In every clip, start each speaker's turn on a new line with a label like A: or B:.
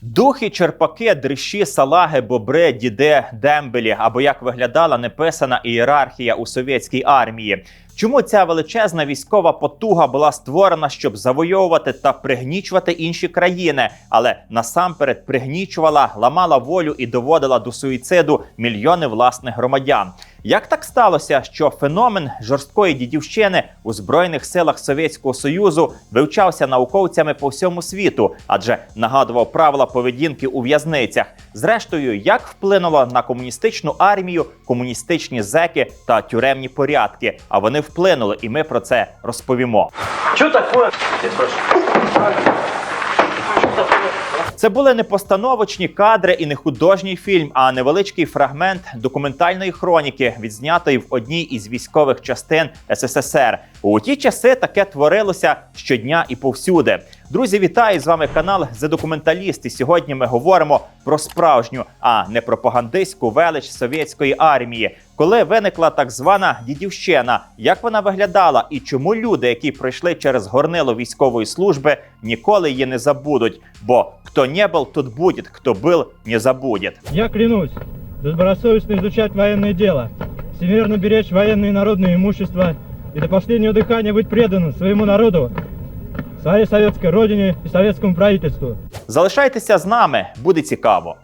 A: Духи, черпаки, дрищі, салаги, бобри, діде, дембелі або як виглядала неписана ієрархія у совєтській армії. Чому ця величезна військова потуга була створена, щоб завойовувати та пригнічувати інші країни, але насамперед пригнічувала, ламала волю і доводила до суїциду мільйони власних громадян? Як так сталося, що феномен жорсткої дідівщини у збройних силах Совєтського Союзу вивчався науковцями по всьому світу, адже нагадував правила поведінки у в'язницях? Зрештою, як вплинуло на комуністичну армію, комуністичні зеки та тюремні порядки? А вони вплинули, і ми про це розповімо.
B: Що таке?
A: Це були не постановочні кадри і не художній фільм, а невеличкий фрагмент документальної хроніки, відзнятої в одній із військових частин СССР. У ті часи таке творилося щодня і повсюди. Друзі, вітаю з вами канал «The Документаліст». І сьогодні ми говоримо про справжню, а не пропагандистську велич совєтської армії. Коли виникла так звана дідівщина, як вона виглядала, і чому люди, які пройшли через горнило військової служби, ніколи її не забудуть? Бо хто не був, тот буде, хто був, не забуде.
C: Я клянусь добросовестно изучать военное дело, всемирно беречь военное и народное имущество и до последнего дыхания быть преданным своему народу, своей советской родині і советському правительству.
A: Залишайтеся з нами, буде цікаво.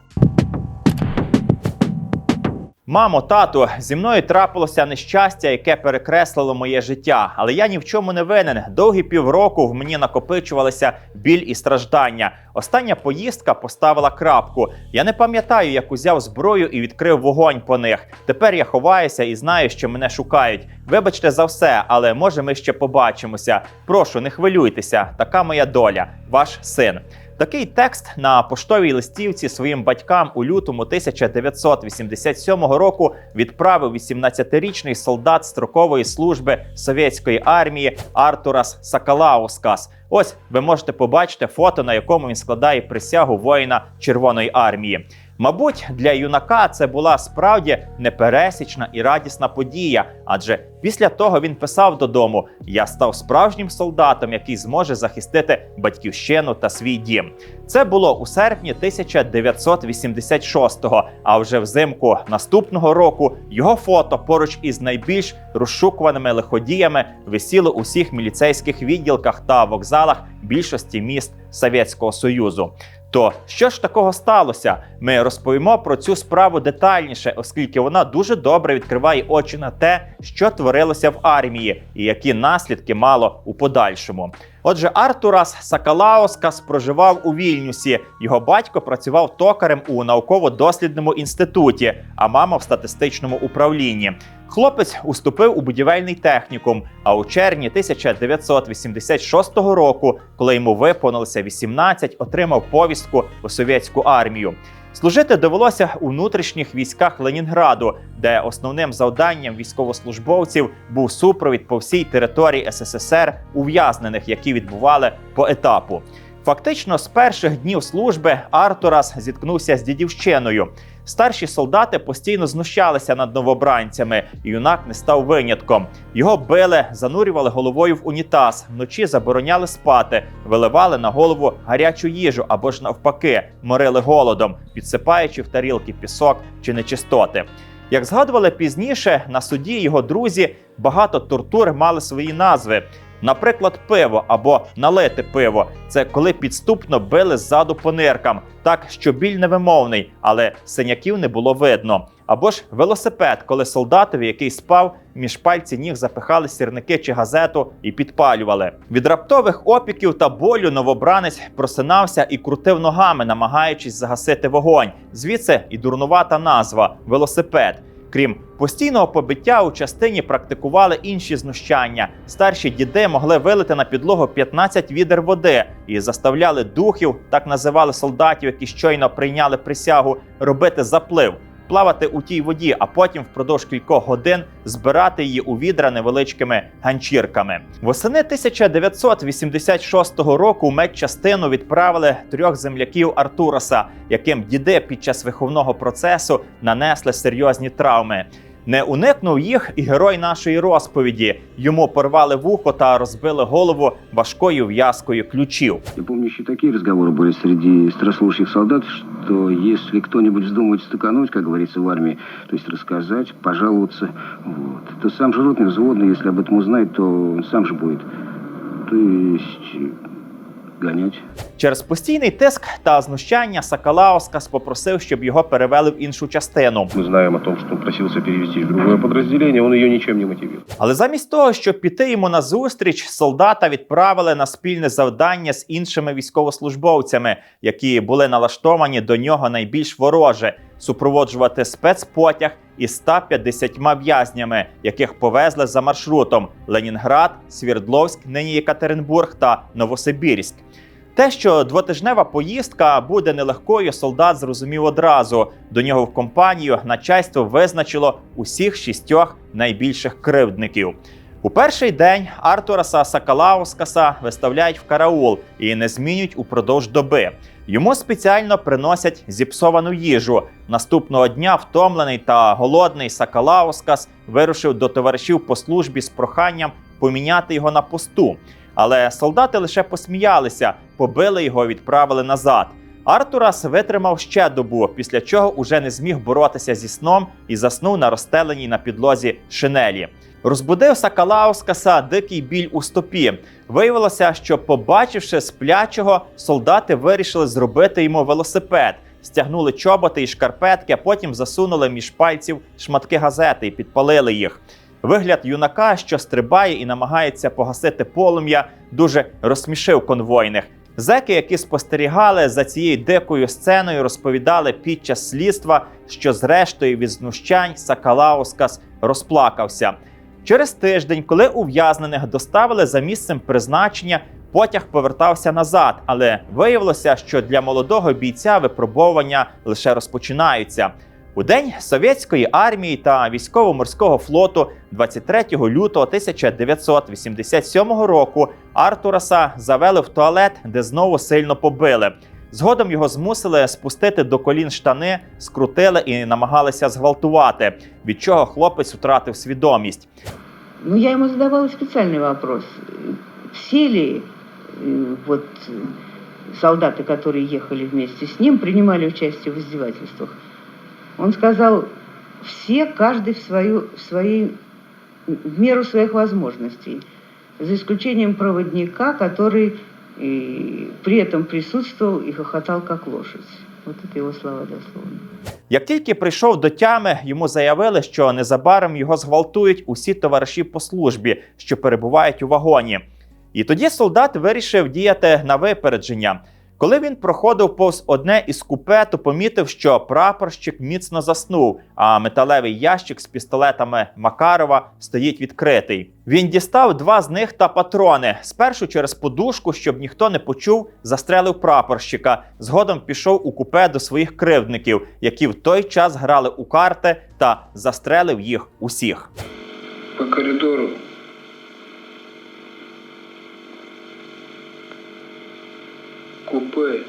A: Мамо, тату, зі мною трапилося нещастя, яке перекреслило моє життя. Але я ні в чому не винен. Довгі півроку в мені накопичувалися біль і страждання. Остання поїздка поставила крапку. Я не пам'ятаю, як узяв зброю і відкрив вогонь по них. Тепер я ховаюся і знаю, що мене шукають. Вибачте за все, але може ми ще побачимося. Прошу, не хвилюйтеся. Така моя доля, ваш син. Такий текст на поштовій листівці своїм батькам у лютому 1987 року відправив 18-річний солдат строкової служби совєтської армії Артурас Сакалаускас. Ось ви можете побачити фото, на якому він складає присягу воїна Червоної армії. Мабуть, для юнака це була справді непересічна і радісна подія, адже після того він писав додому: Я став справжнім солдатом, який зможе захистити батьківщину та свій дім. Це було у серпні 1986-го, А вже взимку наступного року його фото поруч із найбільш розшукуваними лиходіями висіло у всіх міліцейських відділках та вокзалах більшості міст Совєтського Союзу. То що ж такого сталося? Ми розповімо про цю справу детальніше, оскільки вона дуже добре відкриває очі на те, що творилося в армії, і які наслідки мало у подальшому. Отже, Артурас Сакалаускас проживав у Вільнюсі. Його батько працював токарем у науково-дослідному інституті, а мама в статистичному управлінні. Хлопець уступив у будівельний технікум. А у червні 1986 року, коли йому виповнилося 18, отримав повістку у совєтську армію. Служити довелося у внутрішніх військах Ленінграду, де основним завданням військовослужбовців був супровід по всій території СССР ув'язнених, які відбували по етапу. Фактично, з перших днів служби Артурас зіткнувся з дідівщиною. Старші солдати постійно знущалися над новобранцями, і юнак не став винятком. Його били, занурювали головою в унітаз, вночі забороняли спати, виливали на голову гарячу їжу або ж навпаки, морили голодом, підсипаючи в тарілки пісок чи нечистоти. Як згадували пізніше, на суді його друзі багато тортур мали свої назви. Наприклад, пиво або налите пиво це коли підступно били ззаду по ниркам, так що біль невимовний, але синяків не було видно. Або ж велосипед, коли солдатові, який спав, між пальці ніг запихали сірники чи газету і підпалювали. Від раптових опіків та болю новобранець просинався і крутив ногами, намагаючись загасити вогонь. Звідси і дурнувата назва велосипед. Крім постійного побиття, у частині практикували інші знущання. Старші діди могли вилити на підлогу 15 відер води і заставляли духів, так називали солдатів, які щойно прийняли присягу, робити заплив. Плавати у тій воді, а потім впродовж кількох годин збирати її у відра невеличкими ганчірками. Восени 1986 року медчастину відправили трьох земляків Артураса, яким діди під час виховного процесу нанесли серйозні травми. Не уникнув їх і герой нашої розповіді. Йому порвали вухо та розбили голову важкою в'язкою ключів.
B: Я помню, еще такие разговоры были среди старослужащих солдат, что если кто-нибудь вздумает стыкануть, как говорится в армии, то есть рассказать, пожаловаться, вот, то сам же ротный взводный, если об этом узнает, то он сам же будет, то есть гонять.
A: Через постійний тиск та знущання Сакалаускас попросив, щоб його перевели в іншу частину.
D: Ми знаємо, о том, что он просился перевести в друге підрозділення, Він її нічим не мотивує.
A: Але замість того, щоб піти йому на зустріч, солдата відправили на спільне завдання з іншими військовослужбовцями, які були налаштовані до нього найбільш вороже, супроводжувати спецпотяг із 150 в'язнями, яких повезли за маршрутом Ленінград, Свірдловськ, нині Єкатеринбург та Новосибірськ. Те, що двотижнева поїздка буде нелегкою, солдат зрозумів одразу. До нього в компанію начальство визначило усіх шістьох найбільших кривдників. У перший день Артураса Сакалаускаса виставляють в караул і не змінюють упродовж доби. Йому спеціально приносять зіпсовану їжу. Наступного дня втомлений та голодний Сакалаускас вирушив до товаришів по службі з проханням поміняти його на посту. Але солдати лише посміялися, побили його, відправили назад. Артурас витримав ще добу, після чого уже не зміг боротися зі сном і заснув на розстеленій на підлозі шинелі. Розбудив Сакалаускаса дикий біль у стопі. Виявилося, що, побачивши сплячого, солдати вирішили зробити йому велосипед. Стягнули чоботи і шкарпетки, а потім засунули між пальців шматки газети і підпалили їх. Вигляд юнака, що стрибає і намагається погасити полум'я, дуже розсмішив конвойних. Зеки, які спостерігали за цією дикою сценою, розповідали під час слідства, що зрештою від знущань Сакалаускас розплакався. Через тиждень, коли ув'язнених доставили за місцем призначення, потяг повертався назад, але виявилося, що для молодого бійця випробовування лише розпочинаються. У день совєтської армії та військово-морського флоту 23 лютого 1987 року Артураса завели в туалет, де знову сильно побили. Згодом його змусили спустити до колін штани, скрутили і намагалися зґвалтувати, від чого хлопець втратив свідомість.
E: Ну, я ему задавала специальный вопрос. Все ли э, вот э, солдаты, которые ехали вместе с ним, принимали участие в издевательствах? Он сказал, все, каждый в, свою, в, своей, в меру своих возможностей, за исключением проводника, который э, при этом присутствовал и хохотал как лошадь. Вот это его слова дословно.
A: Як тільки прийшов до тями, йому заявили, що незабаром його зґвалтують усі товариші по службі, що перебувають у вагоні. І тоді солдат вирішив діяти на випередження. Коли він проходив повз одне із купе, то помітив, що прапорщик міцно заснув, а металевий ящик з пістолетами Макарова стоїть відкритий. Він дістав два з них та патрони. Спершу через подушку, щоб ніхто не почув, застрелив прапорщика. Згодом пішов у купе до своїх кривдників, які в той час грали у карти, та застрелив їх усіх.
F: по коридору. Купе.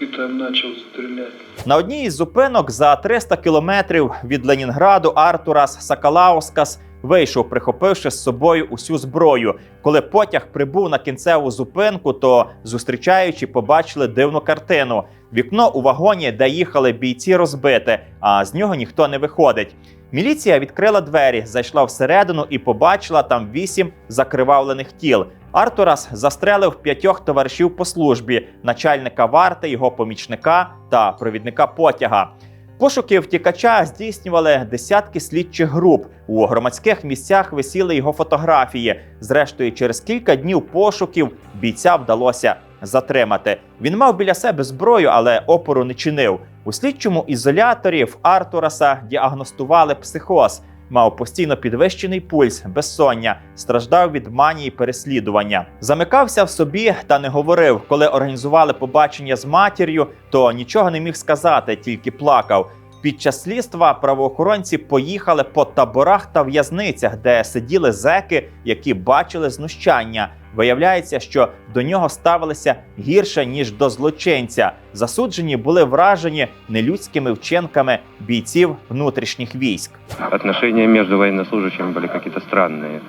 F: И там начал стрелять.
A: На одній із зупинок за 300 кілометрів від Ленінграду Артурас Сакалаускас вийшов, прихопивши з собою усю зброю. Коли потяг прибув на кінцеву зупинку, то зустрічаючи, побачили дивну картину. Вікно у вагоні, де їхали бійці, розбите, а з нього ніхто не виходить. Міліція відкрила двері, зайшла всередину і побачила там вісім закривавлених тіл. Артурас застрелив п'ятьох товаришів по службі, начальника варти, його помічника та провідника потяга. Пошуки втікача здійснювали десятки слідчих груп. У громадських місцях висіли його фотографії. Зрештою, через кілька днів пошуків бійця вдалося затримати. Він мав біля себе зброю, але опору не чинив. У слідчому ізоляторі в Артураса діагностували психоз. Мав постійно підвищений пульс, безсоння, страждав від манії переслідування. Замикався в собі та не говорив. Коли організували побачення з матір'ю, то нічого не міг сказати, тільки плакав. Під час слідства правоохоронці поїхали по таборах та в'язницях, де сиділи зеки, які бачили знущання. Виявляється, що до нього ставилися гірше ніж до злочинця. Засуджені були вражені нелюдськими вчинками бійців внутрішніх військ.
D: Отношения между военнослужащими были какие-то странные.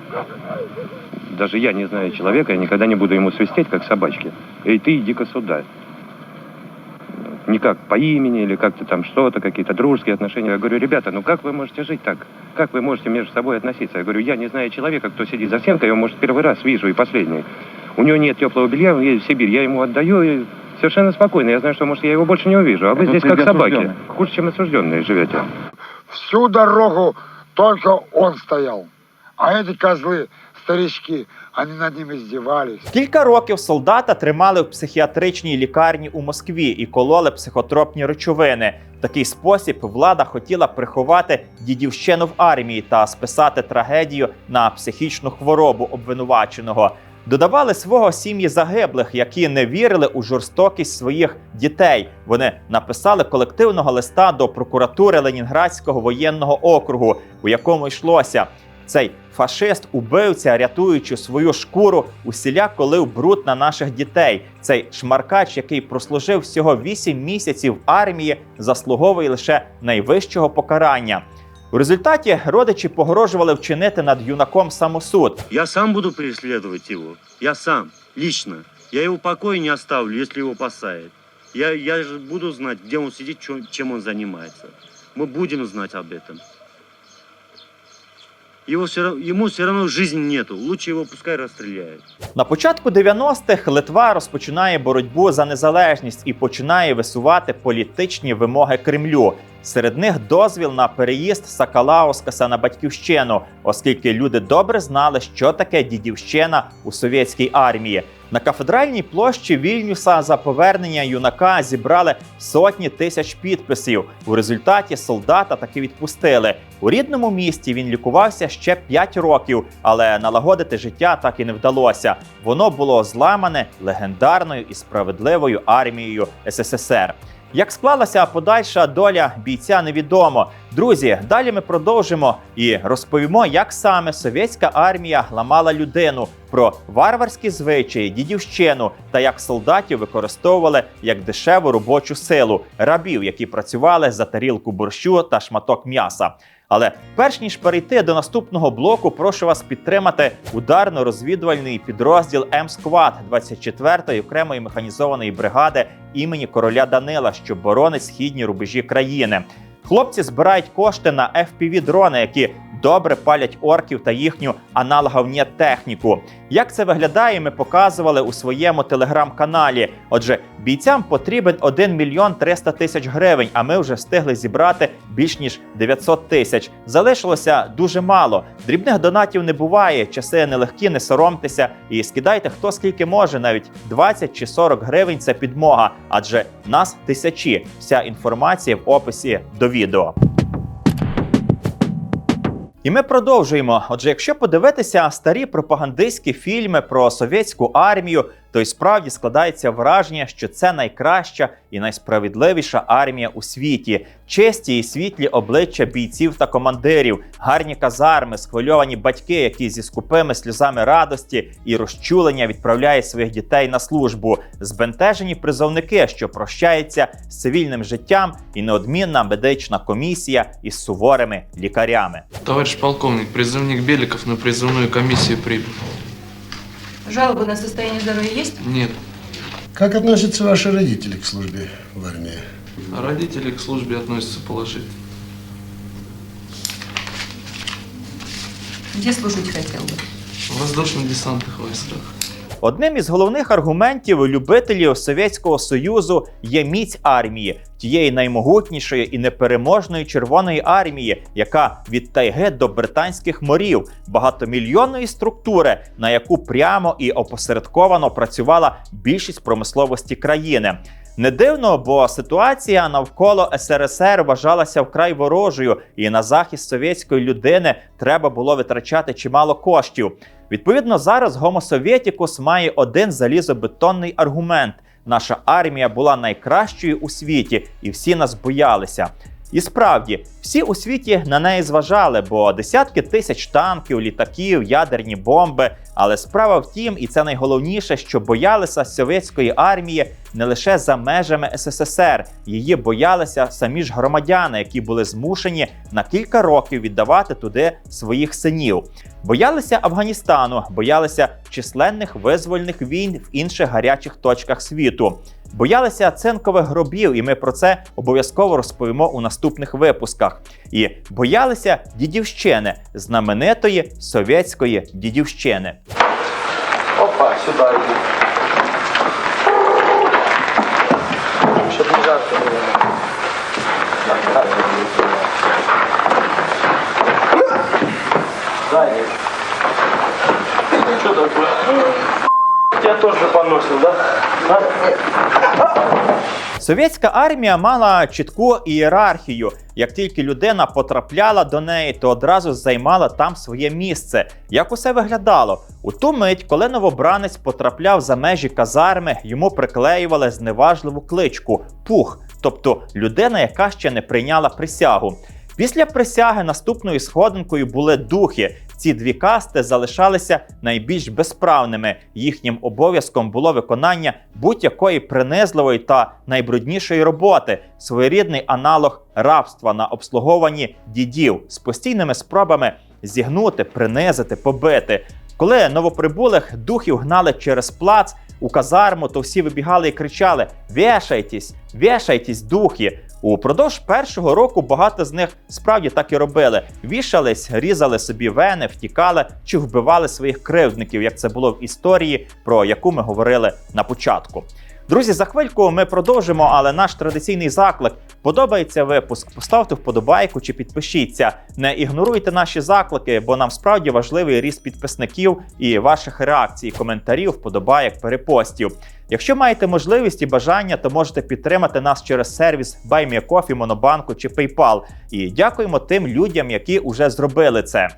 D: Даже я не знаю человека, я никогда не буду ему свистеть, как собачке. Эй, ты иди-ка сюда. Не как по имени или как-то там что-то, какие-то дружеские отношения. Я говорю, ребята, ну как вы можете жить так? Как вы можете между собой относиться? Я говорю, я не знаю человека, кто сидит за стенкой, я его, может, первый раз вижу и последний. У него нет теплого белья, он едет в Сибирь, я ему отдаю и совершенно спокойно. Я знаю, что, может, я его больше не увижу. А вы здесь как собаки. Хуже, чем осужденные живете.
G: Всю дорогу только он стоял. А эти козлы, старички, они над ним издевались.
A: Кілька років солдата тримали в психіатричній лікарні у Москві і кололи психотропні речовини. В такий спосіб влада хотіла приховати дідівщину в армії та списати трагедію на психічну хворобу обвинуваченого. Додавали свого сім'ї загиблих, які не вірили у жорстокість своїх дітей. Вони написали колективного листа до прокуратури Ленінградського воєнного округу, у якому йшлося. Цей фашист, убивця, рятуючи свою шкуру, усіляк колив бруд на наших дітей. Цей шмаркач, який прослужив всього 8 місяців в армії, заслуговує лише найвищого покарання. У результаті родичі погрожували вчинити над юнаком самосуд.
H: Я сам буду преследовать его. Я сам, лично. Я его в покое не оставлю, если его посадят. Я, я же буду знать, где он сидит, чё- чем он занимается. Мы будем знать об этом. Его все, йому все одно жизни нету. Лучше його пускай розстріляють.
A: На початку 90-х Литва розпочинає боротьбу за незалежність і починає висувати політичні вимоги Кремлю. Серед них дозвіл на переїзд Сакалаускаса на батьківщину, оскільки люди добре знали, що таке дідівщина у совєтській армії. На кафедральній площі Вільнюса за повернення юнака зібрали сотні тисяч підписів. У результаті солдата таки відпустили. У рідному місті він лікувався ще 5 років, але налагодити життя так і не вдалося. Воно було зламане легендарною і справедливою армією СССР. Як склалася подальша доля бійця, невідомо. Друзі, далі ми продовжимо і розповімо, як саме совєтська армія ламала людину про варварські звичаї, дідівщину та як солдатів використовували як дешеву робочу силу рабів, які працювали за тарілку борщу та шматок м'яса. Але перш ніж перейти до наступного блоку, прошу вас підтримати ударно-розвідувальний підрозділ М-Сквад 24-ї окремої механізованої бригади імені короля Данила, що боронить східні рубежі країни. Хлопці збирають кошти на fpv дрони, які добре палять орків та їхню аналоговні техніку. Як це виглядає, ми показували у своєму телеграм-каналі. Отже, бійцям потрібен 1 мільйон 300 тисяч гривень, а ми вже встигли зібрати більш ніж 900 тисяч. Залишилося дуже мало. Дрібних донатів не буває. Часи нелегкі, не соромтеся і скидайте хто скільки може, навіть 20 чи 40 гривень це підмога, адже нас тисячі. Вся інформація в описі до відео. І ми продовжуємо. Отже, якщо подивитися старі пропагандистські фільми про совєтську армію, то й справді складається враження, що це найкраща і найсправедливіша армія у світі. Честі і світлі обличчя бійців та командирів, гарні казарми, схвильовані батьки, які зі скупими сльозами радості і розчулення відправляють своїх дітей на службу, збентежені призовники, що прощаються з цивільним життям, і неодмінна медична комісія із суворими лікарями.
I: Товарищ полковник, призывник Беликов на призывную комиссию прибыл.
J: Жалобы на состояние здоровья есть?
I: Нет.
K: Как относятся ваши родители к службе в армии?
I: Родители к службе относятся положительно.
J: Где служить хотел бы?
I: В воздушно-десантных войсках.
A: Одним із головних аргументів любителів Совєтського Союзу є міць армії, тієї наймогутнішої і непереможної Червоної армії, яка від тайги до британських морів, багатомільйонної структури, на яку прямо і опосередковано працювала більшість промисловості країни. Не дивно, бо ситуація навколо СРСР вважалася вкрай ворожою, і на захист совєтської людини треба було витрачати чимало коштів. Відповідно, зараз Гомо Совєтікус має один залізобетонний аргумент: наша армія була найкращою у світі, і всі нас боялися. І справді, всі у світі на неї зважали, бо десятки тисяч танків, літаків, ядерні бомби. Але справа в тім, і це найголовніше, що боялися совєтської армії не лише за межами СССР, її боялися самі ж громадяни, які були змушені на кілька років віддавати туди своїх синів. Боялися Афганістану, боялися численних визвольних війн в інших гарячих точках світу. Боялися цинкових гробів, і ми про це обов'язково розповімо у наступних випусках. І боялися дідівщини, знаменитої совєтської дідівщини.
C: Опа, сюда иди. Тоже поносил, да?
A: Совєтська армія мала чітку ієрархію. Як тільки людина потрапляла до неї, то одразу займала там своє місце. Як усе виглядало? У ту мить, коли новобранець потрапляв за межі казарми, йому приклеювали зневажливу кличку пух, тобто людина, яка ще не прийняла присягу. Після присяги наступною сходинкою були духи. Ці дві касти залишалися найбільш безправними. Їхнім обов'язком було виконання будь-якої принизливої та найбруднішої роботи, своєрідний аналог рабства на обслуговуванні дідів з постійними спробами зігнути, принизити, побити. Коли новоприбулих духів гнали через плац у казарму, то всі вибігали і кричали: Вешайтесь, вешайтесь, духи! Упродовж першого року багато з них справді так і робили: вішались, різали собі вени, втікали чи вбивали своїх кривдників, як це було в історії, про яку ми говорили на початку. Друзі, за хвильку ми продовжимо, але наш традиційний заклик подобається випуск. Поставте вподобайку чи підпишіться. Не ігноруйте наші заклики, бо нам справді важливий ріст підписників і ваших реакцій, коментарів, вподобайок, перепостів. Якщо маєте можливість і бажання, то можете підтримати нас через сервіс BuyMeACoffee, Монобанку чи PayPal. І дякуємо тим людям, які вже зробили це.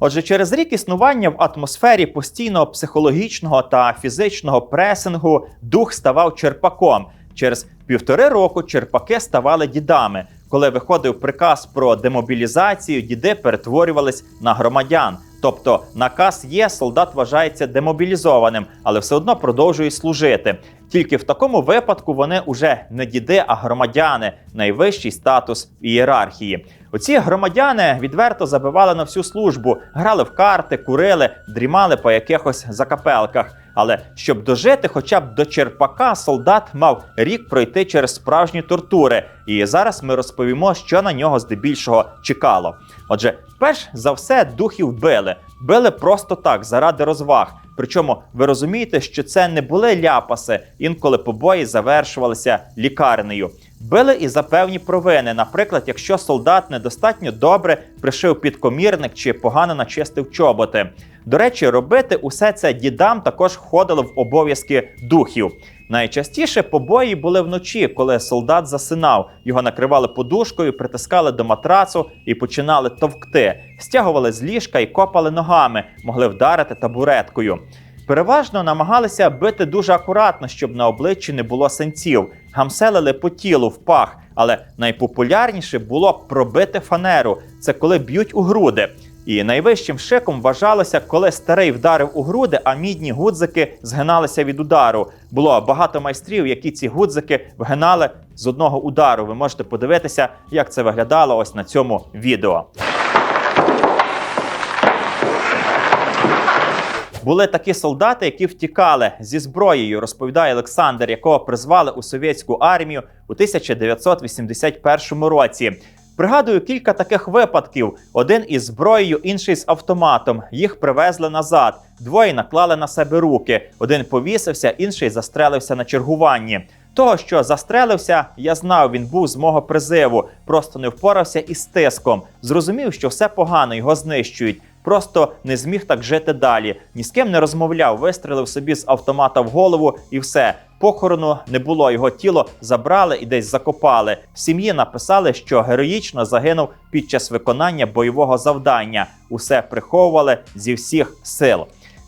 A: Отже, через рік існування в атмосфері постійного психологічного та фізичного пресингу дух ставав черпаком. Через півтори року черпаки ставали дідами. Коли виходив приказ про демобілізацію, діди перетворювались на громадян. Тобто наказ є, солдат вважається демобілізованим, але все одно продовжує служити. Тільки в такому випадку вони уже не діди, а громадяни, найвищий статус в ієрархії. Оці громадяни відверто забивали на всю службу, грали в карти, курили, дрімали по якихось закапелках. Але щоб дожити хоча б до черпака, солдат мав рік пройти через справжні тортури. І зараз ми розповімо, що на нього здебільшого чекало. Отже, перш за все, духів били. Били просто так, заради розваг. Причому ви розумієте, що це не були ляпаси, інколи побої завершувалися лікарнею. Били і за певні провини. Наприклад, якщо солдат недостатньо добре пришив підкомірник чи погано начистив чоботи. До речі, робити усе це дідам також входило в обов'язки духів. Найчастіше побої були вночі, коли солдат засинав. Його накривали подушкою, притискали до матрацу і починали товкти, стягували з ліжка і копали ногами, могли вдарити табуреткою. Переважно намагалися бити дуже акуратно, щоб на обличчі не було синців, гамселили по тілу в пах, але найпопулярніше було пробити фанеру. Це коли б'ють у груди. І найвищим шиком вважалося, коли старий вдарив у груди, а мідні гудзики згиналися від удару. Було багато майстрів, які ці гудзики вгинали з одного удару. Ви можете подивитися, як це виглядало ось на цьому відео. Були такі солдати, які втікали зі зброєю, розповідає Олександр, якого призвали у совєтську армію у 1981 році. Пригадую кілька таких випадків: один із зброєю, інший з автоматом. Їх привезли назад. Двоє наклали на себе руки. Один повісився, інший застрелився на чергуванні. Того, що застрелився, я знав, він був з мого призиву, просто не впорався із тиском. Зрозумів, що все погано, його знищують. Просто не зміг так жити далі. Ні з ким не розмовляв, вистрелив собі з автомата в голову і все. Похорону не було. Його тіло забрали і десь закопали. В сім'ї написали, що героїчно загинув під час виконання бойового завдання. Усе приховували зі всіх сил.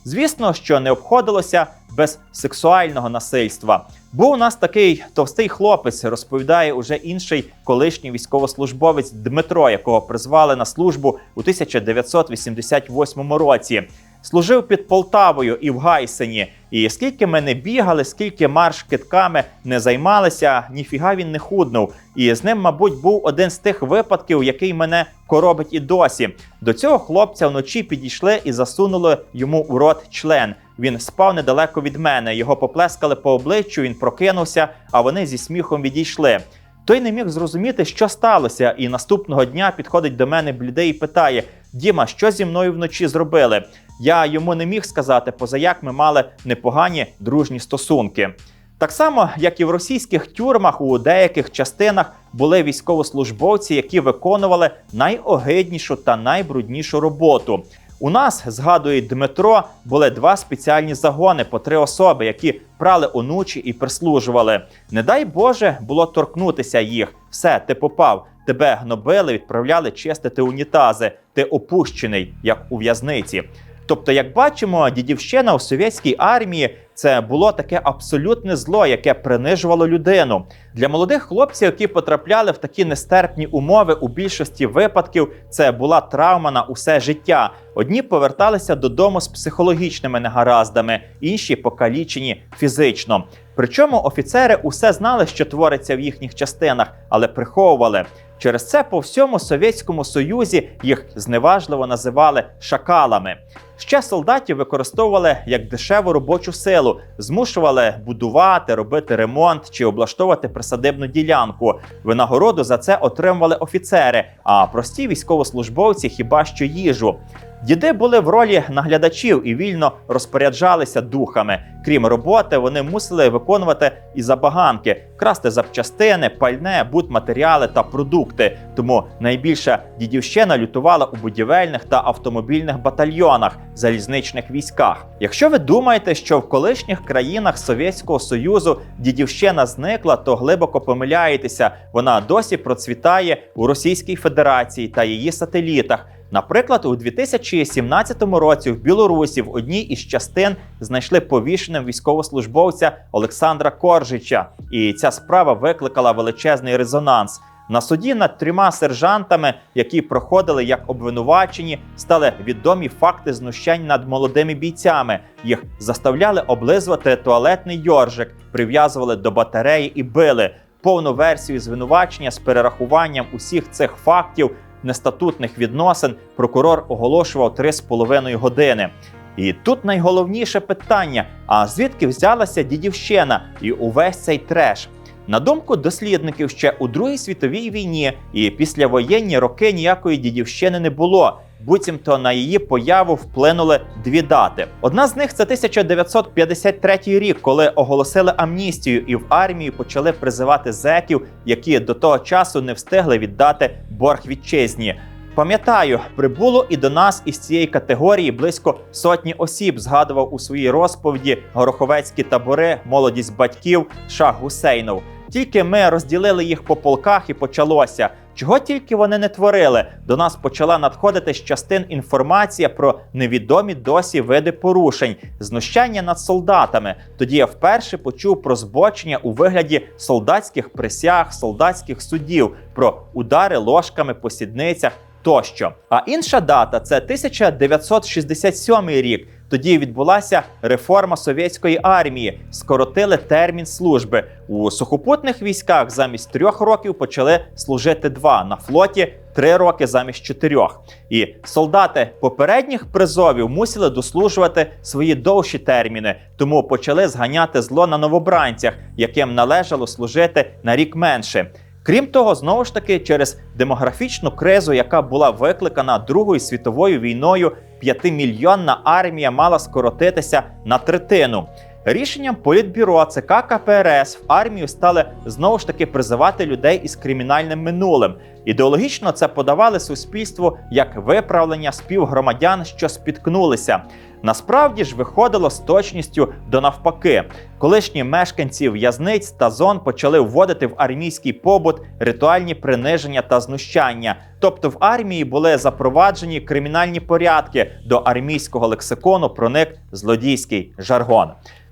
A: Звісно, що не обходилося без сексуального насильства. Був у нас такий товстий хлопець, розповідає уже інший колишній військовослужбовець Дмитро, якого призвали на службу у 1988 році. Служив під Полтавою і в Гайсені. І скільки ми не бігали, скільки марш китками не займалися, ніфіга він не худнув. І з ним, мабуть, був один з тих випадків, який мене коробить і досі. До цього хлопця вночі підійшли і засунули йому у рот член. Він спав недалеко від мене. Його поплескали по обличчю, він прокинувся, а вони зі сміхом відійшли. Той не міг зрозуміти, що сталося, і наступного дня підходить до мене блідий і питає: Діма, що зі мною вночі зробили? Я йому не міг сказати, позаяк ми мали непогані дружні стосунки. Так само, як і в російських тюрмах, у деяких частинах були військовослужбовці, які виконували найогиднішу та найбруднішу роботу. У нас, згадує Дмитро, були два спеціальні загони по три особи, які прали онучі і прислужували. Не дай Боже було торкнутися їх. Все, ти попав. Тебе гнобили, відправляли чистити унітази. Ти опущений, як у в'язниці. Тобто, як бачимо, дідівщина у совєтській армії це було таке абсолютне зло, яке принижувало людину. Для молодих хлопців, які потрапляли в такі нестерпні умови, у більшості випадків це була травма на усе життя. Одні поверталися додому з психологічними негараздами, інші покалічені фізично. Причому офіцери усе знали, що твориться в їхніх частинах, але приховували. Через це по всьому Совєтському Союзі їх зневажливо називали шакалами. Ще солдатів використовували як дешеву робочу силу, змушували будувати, робити ремонт чи облаштовувати присадибну ділянку. Винагороду за це отримували офіцери, а прості військовослужбовці хіба що їжу. Діди були в ролі наглядачів і вільно розпоряджалися духами. Крім роботи, вони мусили виконувати і забаганки, красти запчастини, пальне, будматеріали та продукти. Тому найбільша дідівщина лютувала у будівельних та автомобільних батальйонах, залізничних військах. Якщо ви думаєте, що в колишніх країнах Совєтського Союзу дідівщина зникла, то глибоко помиляєтеся. Вона досі процвітає у Російській Федерації та її сателітах. Наприклад, у 2017 році в Білорусі в одній із частин знайшли повішеним військовослужбовця Олександра Коржича, і ця справа викликала величезний резонанс. На суді над трьома сержантами, які проходили як обвинувачені, стали відомі факти знущань над молодими бійцями. Їх заставляли облизувати туалетний йоржик, прив'язували до батареї і били. Повну версію звинувачення з перерахуванням усіх цих фактів нестатутних відносин прокурор оголошував 3,5 години. І тут найголовніше питання: а звідки взялася дідівщина і увесь цей треш? На думку дослідників, ще у Другій світовій війні і післявоєнні роки ніякої дідівщини не було. Буцімто на її появу вплинули дві дати. Одна з них це 1953 рік, коли оголосили амністію, і в армію почали призивати зеків, які до того часу не встигли віддати борг вітчизні. Пам'ятаю, прибуло і до нас із цієї категорії близько сотні осіб. Згадував у своїй розповіді гороховецькі табори, молодість батьків Шах Гусейнов. Тільки ми розділили їх по полках і почалося. Чого тільки вони не творили, до нас почала надходити з частин інформація про невідомі досі види порушень, знущання над солдатами. Тоді я вперше почув про збочення у вигляді солдатських присяг, солдатських судів, про удари ложками по сідницях тощо. А інша дата це 1967 рік. Тоді відбулася реформа совєтської армії, скоротили термін служби у сухопутних військах. Замість трьох років почали служити два на флоті. Три роки замість чотирьох, і солдати попередніх призовів мусили дослужувати свої довші терміни, тому почали зганяти зло на новобранцях, яким належало служити на рік менше. Крім того, знову ж таки, через демографічну кризу, яка була викликана Другою світовою війною, п'ятимільйонна армія мала скоротитися на третину. Рішенням політбюро ЦК КПРС в армію стали знову ж таки призивати людей із кримінальним минулим. Ідеологічно це подавали суспільству як виправлення співгромадян, що спіткнулися. Насправді ж виходило з точністю до навпаки. Колишні мешканці в'язниць та зон почали вводити в армійський побут ритуальні приниження та знущання. Тобто в армії були запроваджені кримінальні порядки. До армійського лексикону проник злодійський жаргон.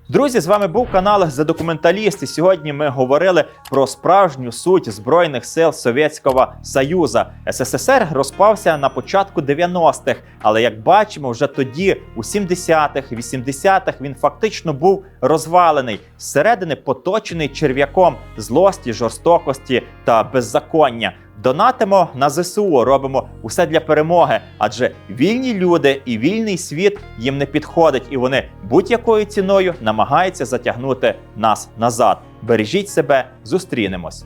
A: Друзі, з вами був канал «За документаліст», і сьогодні ми говорили про справжню суть збройних сил Совєтського Союзу. СССР розпався на початку 90-х, але як бачимо, вже тоді, у 70-х, 80-х, він фактично був розвалений зсередини поточений черв'яком злості, жорстокості та беззаконня. Донатимо на ЗСУ, робимо усе для перемоги, адже вільні люди і вільний світ їм не підходить, і вони будь-якою ціною намагаються затягнути нас назад. Бережіть себе, зустрінемось.